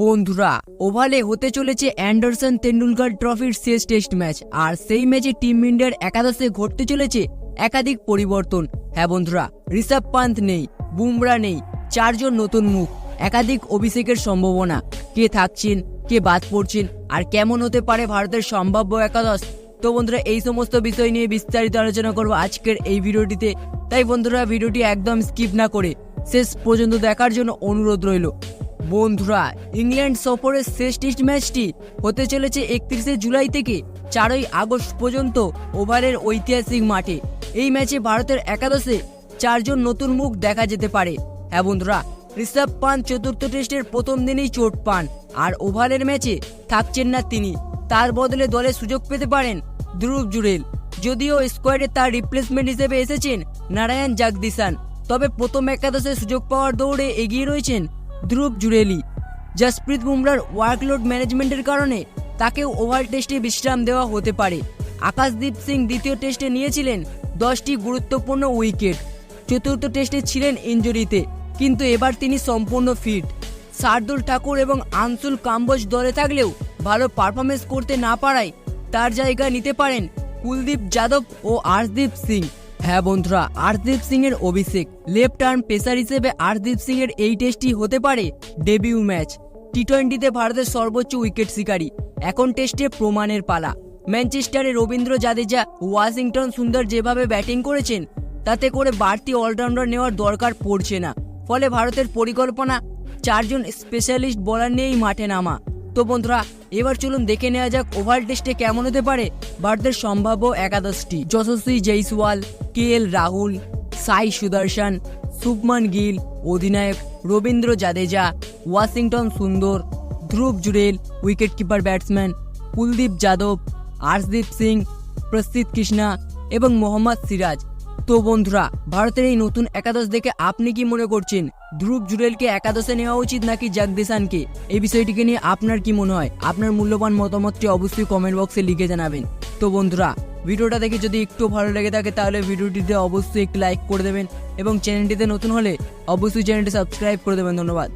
বন্ধুরা, ওভালে হতে চলেছে অ্যান্ডারসন তেন্ডুলকার ট্রফির শেষ টেস্ট ম্যাচ, আর সেই ম্যাচে টিম ইন্ডিয়ার একাদশে ঘটতে চলেছে একাধিক পরিবর্তন। হ্যাঁ বন্ধুরা, ঋষভ পান্ত নেই, বুমরা নেই, চারজন নতুন মুখ, একাধিক অভিষেকের সম্ভাবনা। কে থাকছেন, কে বাদ পড়ছেন, আর কেমন হতে পারে ভারতের সম্ভাব্য একাদশ? তো বন্ধুরা, এই সমস্ত বিষয় নিয়ে বিস্তারিত আলোচনা করব আজকের এই ভিডিওটিতে। তাই বন্ধুরা, ভিডিওটি একদম স্কিপ না করে শেষ পর্যন্ত দেখার জন্য অনুরোধ রইল। বন্ধুরা, ইংল্যান্ড সফরের শেষ টেস্ট ম্যাচটি হতে চলেছে একত্রিশে জুলাই থেকে চারই আগস্ট পর্যন্ত ওভারের ঐতিহাসিক মাঠে। এই ম্যাচে ভারতের একাদশে চারজন নতুন মুখ দেখা যেতে পারে। হ্যাঁ বন্ধুরা, ঋষভ পান চতুর্থ টেস্টের প্রথম দিনেই চোট পান আর ওভারের ম্যাচে থাকছেন না তিনি। তার বদলে দলে সুযোগ পেতে পারেন ধ্রুব জুরেল। যদিও স্কোয়াডে তার রিপ্লেসমেন্ট হিসেবে এসেছেন নারায়ণ জাগদিসান তবে প্রথম একাদশে সুযোগ পাওয়ার দৌড়ে এগিয়ে রয়েছেন ধ্রুব জুরেলি জসপ্রীত বুমরার ওয়ার্কলোড ম্যানেজমেন্টের কারণে তাকে ওভার টেস্টে বিশ্রাম দেওয়া হতে পারে। আকাশদীপ সিং দ্বিতীয় টেস্টে নিয়েছিলেন দশটি গুরুত্বপূর্ণ উইকেট। চতুর্থ টেস্টে ছিলেন ইঞ্জুরিতে, কিন্তু এবার তিনি সম্পূর্ণ ফিট শার্দুল ঠাকুর এবং আনসুল কাম্বোজ দলে থাকলেও ভালো পারফরমেন্স করতে না পারায় তার জায়গা নিতে পারেন কুলদীপ যাদব ও আর্শদীপ সিং। হ্যাঁ বন্ধুরা আর্শদীপ সিং এর অভিষেক। লেফট আর্ম পেসার হিসেবে আরদীপ সিং এর এই টেস্টটি হতে পারে ডেবিউ ম্যাচ। টি টোয়েন্টিতে ভারতের সর্বোচ্চ উইকেট শিকারী। এখন টেস্টে প্রমাণের পালা। ম্যানচেস্টারে রবীন্দ্র জাদেজা ওয়াশিংটন সুন্দর যেভাবে ব্যাটিং করেছেন, তাতে করে বাড়তি অলরাউন্ডার নেওয়ার দরকার পড়ছে না। ফলে ভারতের পরিকল্পনা, চারজন স্পেশালিস্ট বোলার নিয়েই মাঠে নামা। তো বন্ধুরা, এবার চলুন দেখে নেওয়া যাক ওভার টেস্টে কেমন হতে পারে ভারতের সম্ভাব্য একাদশটি। যশস্বী জয়সওয়াল, কে এল রাহুল, সাই সুদর্শন, শুভমান গিল, অধিনায়ক Ravindra Jadeja, Washington Sundar, Dhruv Jurel wicket keeper batsman Kuldeep Yadav, Arshdeep Singh Prasidh Krishna এবং মোহাম্মদ সিরাজ। তো বন্ধুরা, ভারতের এই নতুন একাদশ দেখে আপনি কি মনে করছেন? ধ্রুব জুরেলকে একাদশে নেওয়া উচিত নাকি জাগদেশানকে এই বিষয়টিকে নিয়ে আপনার কি মনে হয়? আপনার মূল্যবান মতামতটি অবশ্যই কমেন্ট বক্সে লিখে জানাবেন। তো বন্ধুরা, ভিডিওটা দেখে যদি একটু ভালো লেগে থাকে তাহলে ভিডিওটিতে অবশ্যই একটি লাইক করে দেবেন এবং চ্যানেলটিতে নতুন হলে অবশ্যই চ্যানেলটি সাবস্ক্রাইব করে দেবেন। ধন্যবাদ।